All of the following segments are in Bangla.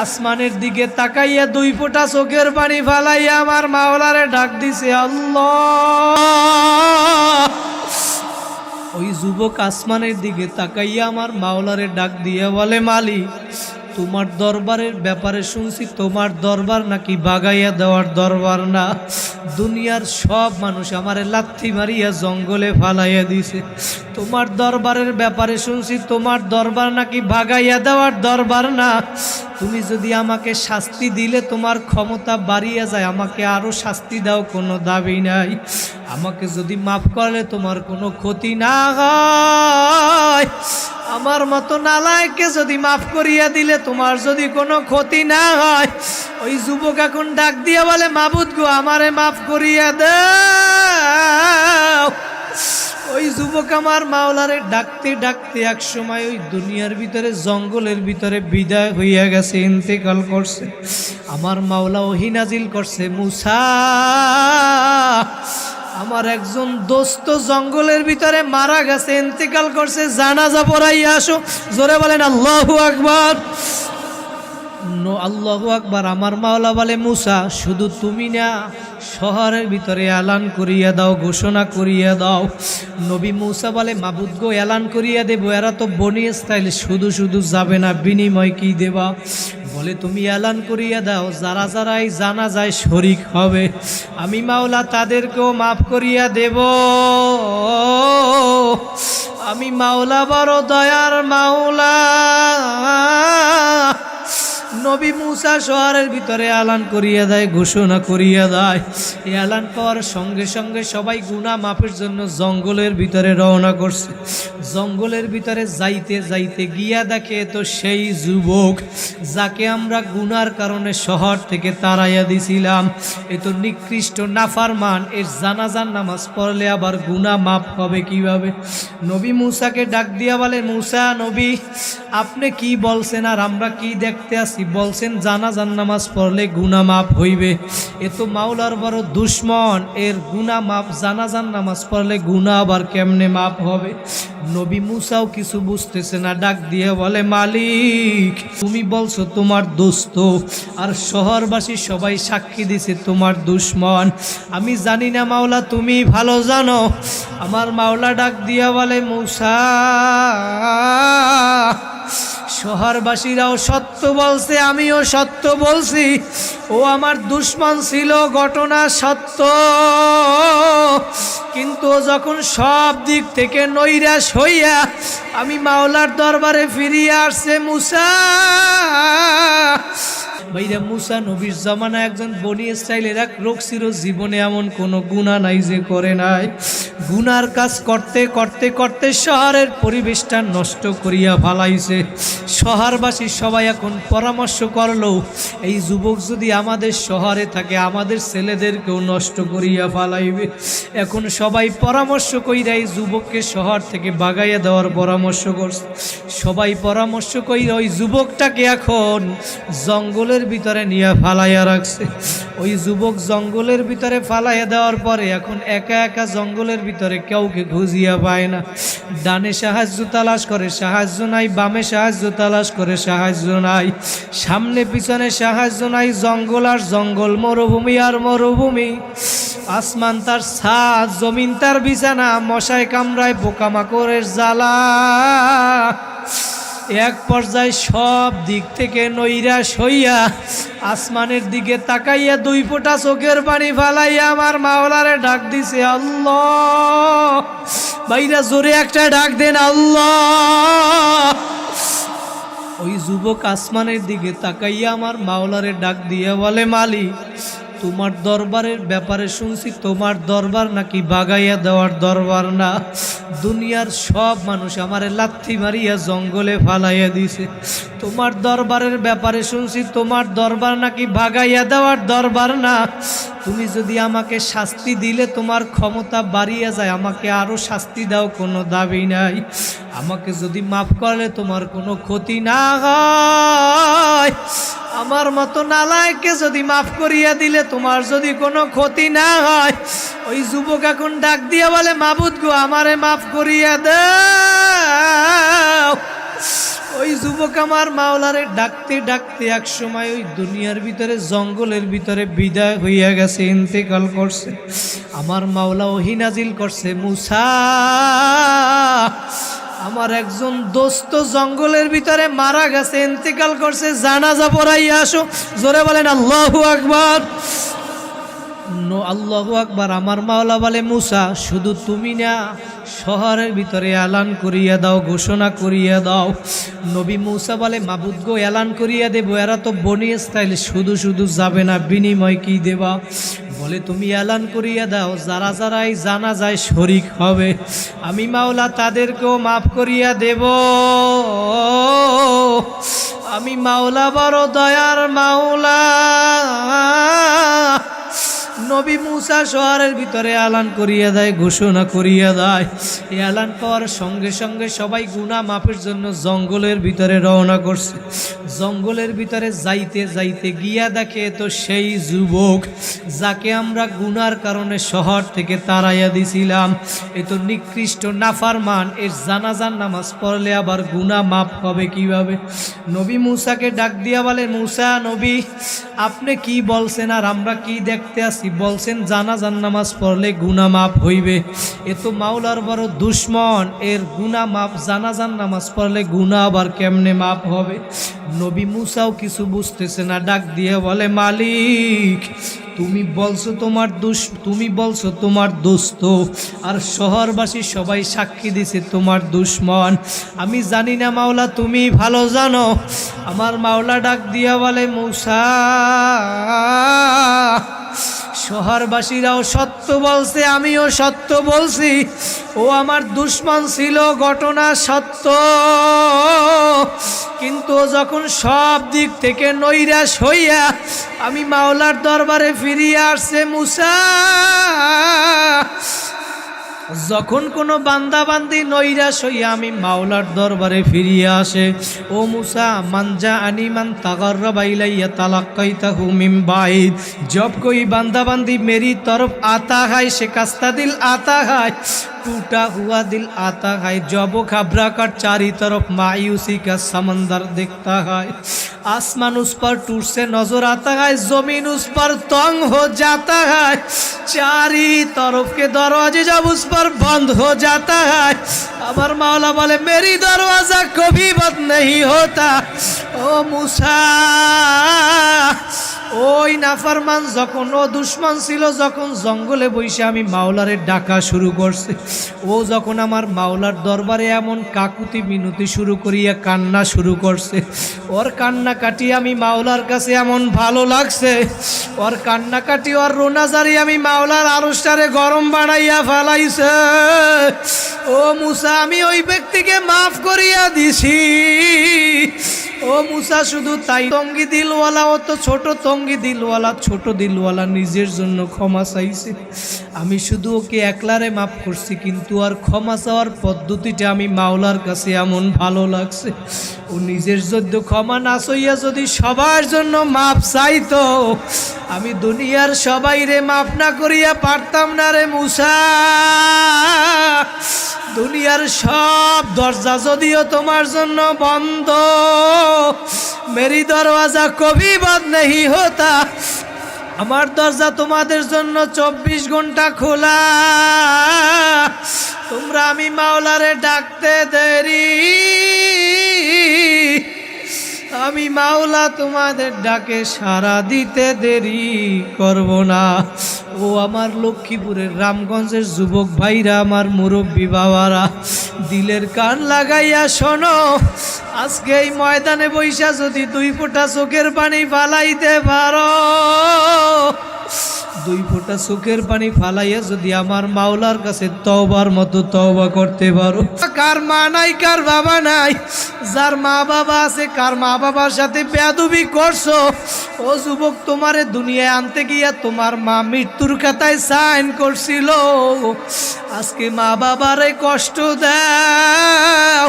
আসমানের দিকে তাকাইয়া দুই ফোঁটা চোখের পানি ফালাইয়া আমার মাওলারে ডাক দিছে, আল্লাহ! ওই যুবক আসমানের দিকে তাকাইয়া আমার মাওলারে ডাক দিয়ে বলে, মালিক, তোমার দরবারের ব্যাপারে শুনছি, তোমার দরবার নাকি বাগাইয়া দেওয়ার দরবার না। দুনিয়ার সব মানুষ আমারে লাথি মারিয়া জঙ্গলে ফালাইয়া দিছে। তোমার দরবারের ব্যাপারে শুনছি, তোমার দরবার নাকি ভাগাইয়া দেওয়ার দরবার না। তুমি যদি আমাকে শাস্তি দিলে তোমার ক্ষমতা বাড়িয়ে যায়, আমাকে আরও শাস্তি দাও, কোনো দাবি নাই। আমাকে যদি মাফ করলে তোমার কোনো ক্ষতি না হয় আমার মতো নালায়কে যদি মাফ করিয়া দিলে তোমার যদি কোনো ক্ষতি না হয় ওই যুবক এখন ডাক দিয়ে বলে, মাবুদ গো, আমারে মাফ করিয়া দাও ওই যুবক আমার মাওলারে ডাকতে ডাকতে এক সময় ওই দুনিয়ার ভিতরে, জঙ্গলের ভিতরে বিদায় হইয়া গেছে, ইন্তেকাল করছে। আমার মাওলা ওহি নাজিল করছে, মুসা, আমার একজন দোস্ত জঙ্গলের ভিতরে মারা গেছে, ইন্তেকাল করছে, জানাজা পড়াইয়া আসো। জোরে বলেন, আল্লাহু আকবার। আল্লাহু আকবার, আমার মাওলা বলে, মুসা, শুধু তুমি না, শহরের ভিতরে এলান করিয়া দাও, ঘোষণা করিয়া দাও। নবী মুসা বলে, মাবুদ গো, এলান করিয়া দেবো, এরা তো বনি স্টাইল, শুধু শুধু যাবে না, বিনিময় কি দেবা? বলে, তুমি এলান করিয়া দাও, যারা যারাই জানা যায় শরিক হবে, আমি মাওলা তাদেরকেও মাফ করিয়া দেব। আমি মাওলা বড় দয়ার মাওলা। নবী মুসা শহরের ভিতরে আলান করিয়া দেয়, ঘোষণা করিয়া দেয়। এই আলান পাওয়ার সঙ্গে সঙ্গে সবাই গুণা মাপের জন্য জঙ্গলের ভিতরে রওনা করছে। জঙ্গলের ভিতরে যাইতে যাইতে গিয়া দেখে তো সেই যুবক, যাকে আমরা গুনার কারণে শহর থেকে তাড়াইয়া দিছিলাম। এ তো নিকৃষ্ট, নাফারমান, এর জানাজান নামাজ পড়লে আবার গুনা মাপ হবে কীভাবে? নবী মুসাকে ডাক দিয়া বলে, মুসা নবী, আপনি কি বলছেন আর আমরা কি দেখতে আসি বলছেন? জানাজান নামাজ পড়লে গুনা মাপ হইবে। এ তো মাওলার বড় দুশ্মন। এর গুনা মাপ জানাজান নামাজ পড়লে গুনা আবার কেমনে মাপ হবে? নবী মুসাও কিছু বুঝতেছে না, ডাক দিয়ে বলে, মালিক, তুমি বলছো তোমার দোস্ত, আর শহরবাসী সবাই সাক্ষী দিছে তোমার দুশ্মন। আমি জানি না মাওলা, তুমি ভালো জানো। আমার মাওলা ডাক দিয়া বলে, মুসা শহরবাসীরাও সত্য বলছে, আমিও সত্য বলছি। ও আমার দুশ্মন ছিল, ঘটনা সত্য। কিন্তু যখন সব দিক থেকে নৈরাশ হইয়া আমি মাওলার দরবারে ফিরিয়ে আসছে, মুসা ভাইরা মুসা নবীর জামানা একজন বনি স্টাইলের এক লোক ছিল জীবনে এমন কোনো গুণা নাই যে করে নাই। গুনার কাজ করতে করতে করতে শহরের পরিবেশটা নষ্ট করিয়া ভালাইছে। শহরবাসী সবাই এখন পরামর্শ করল, এই যুবক যদি আমাদের শহরে থাকে, আমাদের ছেলেদেরকেও নষ্ট করিয়া ফালাইবে এখন সবাই পরামর্শ কইরা এই যুবককে শহর থেকে বাগাইয়া দেওয়ার পরামর্শ করছে। সবাই পরামর্শ কইরা ওই যুবকটাকে এখন জঙ্গলের ভিতরে নিয়ে ফালাইয়া রাখছে। ওই যুবক জঙ্গলের ভিতরে ফালাইয়া দেওয়ার পরে এখন একা একা জঙ্গলের ভিতরে কাউকে খুঁজিয়া পায় না। ডানে সাহায্য তালাশ করে, সাহায্য নাই, বামে সাহায্য তালাশ করে, সাহায্য নাই। সামনে পিছনে সাহায্য নাই, জঙ্গল আর জঙ্গল, মরুভূমি আর মরুভূমি। আসমান তার ছাদ, জমিন তার বিছানা, মশায় কামড়ায় পোকামাকড়ের জ্বালা। এক পর্যায়ে সব দিক থেকে নৈরাশ হইয়া আসমানের দিকে তাকাইয়া দুই ফোঁটা চোখের পানি ফালাইয়া আমার মাওলারে ডাক দিছে, আল্লাহ! ভাইরা জোরে একটা ডাক দেন, আল্লাহ! ওই যুবক আসমানের দিকে তাকাইয়া আমার মাওলারে ডাক দিয়ে বলে, মালিক তোমার দরবারের ব্যাপারে শুনছি, তোমার দরবার নাকি বাগাইয়া দেওয়ার দরবার না। দুনিয়ার সব মানুষ আমারে লাথি মারিয়া জঙ্গলে ফালাইয়া দিছে। তোমার দরবারের ব্যাপারে শুনছি, তোমার দরবার নাকি ভাগাইয়া দেওয়ার দরবার না। তুমি যদি আমাকে শাস্তি দিলে তোমার ক্ষমতা বাড়িয়ে যায়, আমাকে আরও শাস্তি দাও, কোনো দাবি নাই। আমাকে যদি মাফ করলে তোমার কোনো ক্ষতি না হয়। আমার মতো নালায়কে যদি মাফ করিয়া দিলে তোমার যদি কোনো ক্ষতি না হয়, ওই যুবক এখন ডাক দিয়া বলে, মাবুদ গো, আমারে মাফ করিয়া দাও। ওই যুবক আমার মাওলারে ডাকতে ডাকতে এক সময় ওই দুনিয়ার ভিতরে, জঙ্গলের ভিতরে বিদায় হইয়া গেছে, ইন্তেকাল করছে। আমার মাওলা ওহিনাজিল করছে, মুসা আমার একজন দোস্ত জঙ্গলের ভিতরে মারা গেছে, ইন্তেকাল করছে, জানাজা পড়াইয়া আসো। জোরে বলেন, আল্লাহু আকবার। আল্লাহ আকবার। আমার মাওলা বলে, মুসা, শুধু তুমি না, শহরের ভিতরে এলান করিয়া দাও, ঘোষণা করিয়া দাও। নবী মুসা বলে, মাবুদ গো, এলান করিয়া দেব, এরা তো বনি স্টাইল শুধু শুধু যাবে না, বিনিময় কি দেবা? বলে, তুমি এলান করিয়া দাও, যারা যারাই জানা যায় শরিক হবে। আমি মাওলা তাদেরকেও মাফ করিয়া দেব। আমি মাওলা বড় দয়ার মাওলা। নবী মুসা শহরের ভিতরে এলান করিয়া দেয়, ঘোষণা করিয়া দেয়। এই এলান পাওয়ার সঙ্গে সঙ্গে সবাই গুণা মাপের জন্য জঙ্গলের ভিতরে রওনা করছে। জঙ্গলের ভিতরে যাইতে যাইতে গিয়া দেখে তো সেই যুবক, যাকে আমরা গুনার কারণে শহর থেকে তাড়াইয়া দিছিলাম, এ তো নিকৃষ্ট, নাফারমান। এর জানাজান নামাজ পড়লে আবার গুনা মাপ হবে কীভাবে? নবী মূসাকে ডাক দিয়া বলে, মূসা, নবী, আপনি কি বলছেন আর আমরা কি দেখতে আসি? বলছেন জানাজান নামাজ পড়লে গুনা মাপ হইবে। এ তো মাওলার বড় দুশ্মন, এর গুনা মাপ জানাজান নামাজ পড়লে গুনা আবার কেমনে মাপ হবে? নবী মুসাও কিছু বুঝতেছে না, ডাক দিয়ে বলে, মালিক, তুমি বলছো তোমার দুষ, তুমি বলছো তোমার দোস্ত, আর শহরবাসী সবাই সাক্ষী দিছে তোমার দুশ্মন। আমি জানি না মাওলা, তুমি ভালো জানো। আমার মাওলা ডাক দিয়া বলে, মূসা শহরবাসীরাও সত্য বলছে, আমিও সত্য বলছি। ও আমার দুশ্মন ছিল, ঘটনা সত্য। কিন্তু যখন সব দিক থেকে নৈরাশ হইয়া আমি মাওলার দরবারে ফিরিয়ে আসছে, মুসা যখন কোনো বান্দা বান্দি নৈরাশ হইয়া আমি মাওলার দরবারে ফিরিয়ে আসে, ও মুসা মানজা আনিমান তাগর বাইলাইয়া তালাক্কাইতা হুমিম বাইদ। জব কই বান্দা বান্দি মেরি তরফ আতা হায়, সে কাস্তা দিল আতা হায়। टूटा हुआ दिल आता है जब घबरा कर चारी तरफ मायूसी का समंदर दिखता है आसमान उस पर टूट से नजर आता है जमीन उस पर तंग हो जाता है चारी तरफ के दरवाजे जब उस पर बंद हो जाता है अमर मौला बोले मेरी दरवाजा कभी बंद नहीं होता ओ मूसा ওই নাফারমান যখন, ও দুশ্মন ছিল যখন, জঙ্গলে বসে আমি মাওলারে ডাকা শুরু করছে। ও যখন আমার মাওলার দরবারে এমন কাকুতি মিনতি শুরু করিয়া কান্না শুরু করছে। ওর কান্না কাটি আমি মাওলার কাছে এমন ভালো লাগছে। ওর কান্না কাটি ওর রোনাজারি আমি মাওলার আরস্টারে গরম বানাইয়া ফেলাইছে। ও মুসা, আমি ওই ব্যক্তিকে মাফ করিয়া দিছি। ও মুসা, শুধু তাই। তঙ্গি দিলওয়ালা, ও তো ছোট তঙ্গি দিলওয়ালা। ছোট দিলওয়ালা নিজের জন্য ক্ষমা চাইছে। আমি শুধু ওকে একলারে মাফ করছি, কিন্তু আর ক্ষমা চাওয়ার পদ্ধতিটা আমি মাওলার কাছে এমন ভালো লাগছে। ও নিজের জন্য ক্ষমা না চাইয়া যদি সবার জন্য মাপ চাইতো, আমি দুনিয়ার সবাই রে মাফ না করিয়া পারতাম না রে মুসা। দুনিয়ার সব দরজা যদিও তোমার জন্য বন্ধ, মেরি দরওয়াজা কবি বদ নেই হতা। আমার দরজা তোমাদের জন্য চব্বিশ ঘণ্টা খোলা। তোমরা আমি মাওলারে ডাকতে দেরি। আমি মাওলা তোমাদের ডাকে সারা দিতে দেরি করব না। ও আমার লক্ষ্মীপুরের রামগঞ্জের যুবক ভাইরা, আমার মুরব্বী বাবারা, দিলের কান লাগাইয়া শোনো, আজকে এই ময়দানে বৈশা যদি দুই ফোঁটা চোখের পানি ফালাইতে পারো। দুই ফোঁটা চোখের পানি ফালাইয়া যদি আমার মাওলার কাছে তওবার মতো তওবা করতে পারো। কার মা নাই, কার বাবা নাই, যার মা বাবা আছে, কার মা বাবার সাথে বেয়াদুবি করছ, ও যুবক তোমারে দুনিয়ায় আনতে গিয়া তোমার মা মৃত্যুর খাতায় সাইন করছিল। আজকে মা বাবারে কষ্ট দাও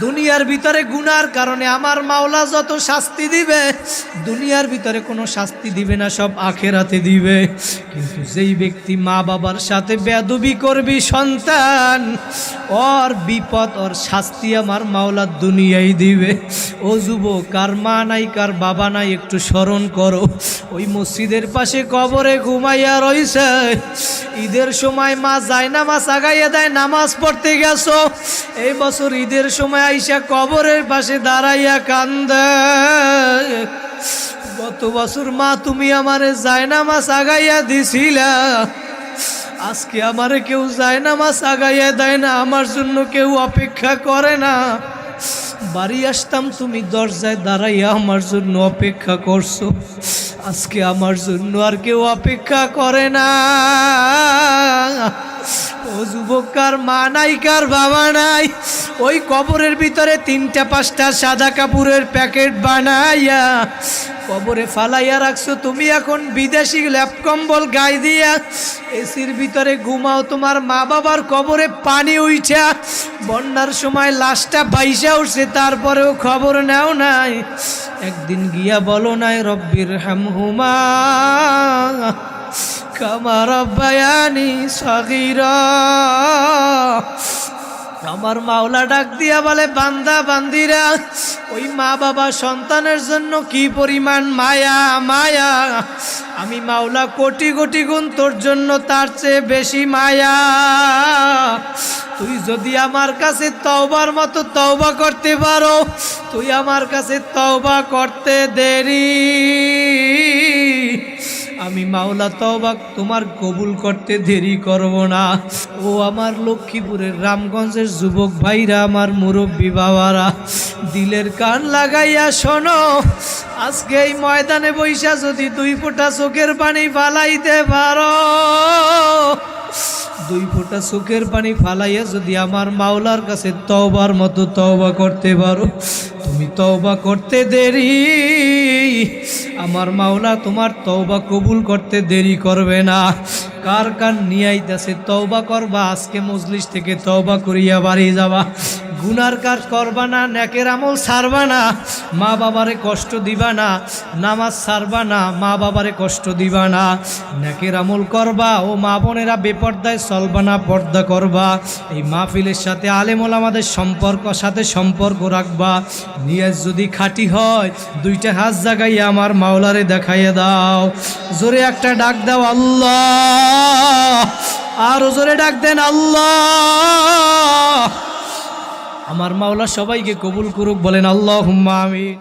দুনিয়ার ভিতরে গুনার কারণে আমার মাওলা যত শাস্তি দিবে, দুনিয়ার ভিতরে কোনো শাস্তি দিবে না, সব আখেরাতে দিবে। কিন্তু যেই ব্যক্তি মা বাবার সাথে বেদবি করবি, সন্তান, ওর বিপদ, ওর শাস্তি আমার মাওলা দুনিয়ায় দিবে। ও যুবক, কার মা নাই, কার বাবা নাই, একটু স্মরণ করো। ওই মসজিদের পাশে কবরে ঘুমাইয়া রইছে। ঈদের সময় মা যায় নামাজ আগাইয়া দেয়, নামাজ পড়তে গেছো। এই বছর ঈদের সময় আইসা কবরের পাশে দাঁড়াইয়া কান্দে। গত বছর মা, তুমি আমারে যায় নামাজ আগাইয়া দিছিলা। আজকে আমারে কেউ যায় নামাজ আগাইয়া দেয় না, আমার জন্য কেউ অপেক্ষা করে না। বাড়ি আসতাম, তুমি দরজায় দাঁড়াইয়া আমার জন্য অপেক্ষা করছ। আজকে আমার জন্য আর কেউ অপেক্ষা করে না। ও যুবক কার মা নাই কার বাবা নাই। ওই কবরের ভিতরে তিনটা, পাঁচটা সাদা কাপড়ের প্যাকেট বানাইয়া কবরে ফালাইয়া রাখছো। তুমি এখন বিদেশি ল্যাপ কম্বল গায়ে দিয়া এসির ভিতরে ঘুমাও। তোমার মা বাবার কবরে পানি উঠা বন্যার সময় লাশটা বাইসা উঠছে, তারপরেও খবর নেও নাই। একদিন গিয়া বলো নাই রব্বির হামহুমা কামার বায়ানি সগিরা। আমার মাওলা ডাক দিয়া বলে, বান্দা, বান্দিরা, ওই মা বাবা সন্তানের জন্য কি পরিমাণ মায়া মায়া? আমি মাওলা কোটি কোটি গুণ তোর জন্য তার চেয়ে বেশি মায়া। তুই যদি আমার কাছে তওবার মতো তওবা করতে পারো, তুই আমার কাছে তওবা করতে দেরি। আমি মাওলা তবাক তোমার কবুল করতে দেরি করব না। ও আমার লক্ষ্মীপুরের রামগঞ্জের যুবক ভাইরা, আমার মুরব্বী বাবারা, দিলের কান লাগাইয়া শোনো, আজকে এই ময়দানে বৈশা যদি দুই ফোঁটা চোখের পানি ফালাইতে পারো। দুই ফোঁটা চোখের পানি ফালাইয়া যদি আমার মাওলার কাছে তওবার মতো তওবা করতে পারো, তুমি তওবা করতে দেরি। আমার মাওলা, তোমার তওবা কবুল করতে দেরি করবে না। কার কার নিয়াইতেছে তওবা করবা, আজকে মজলিস থেকে তওবা করিয়া বাড়ি যাবা। গুনার কাজ করবা না, নেকের আমল ছাড়বা না। মা বাবারে কষ্ট দিবা না, নামাজ ছাড়বা না, মা বাবারে কষ্ট দিবা না। নেকের আমল করবা, ও মা বোনেরা বেপর্দায় চলবা না, পর্দা করবা। এই মাহফিলের সাথে আলেমল আমাদের সম্পর্ক, সাথে সম্পর্ক রাখবা। নিয়াজ যদি খাঁটি হয়, দুইটা হাত জাগাইয়া আমার মাওলারে দেখাইয়া দাও। জোরে একটা ডাক দাও, আল্লাহ! আর জোরে ডাক দেন আল্লাহ। আমার মাওলা সবাইকে কবুল করুক বলেন আল্লাহ আমিন।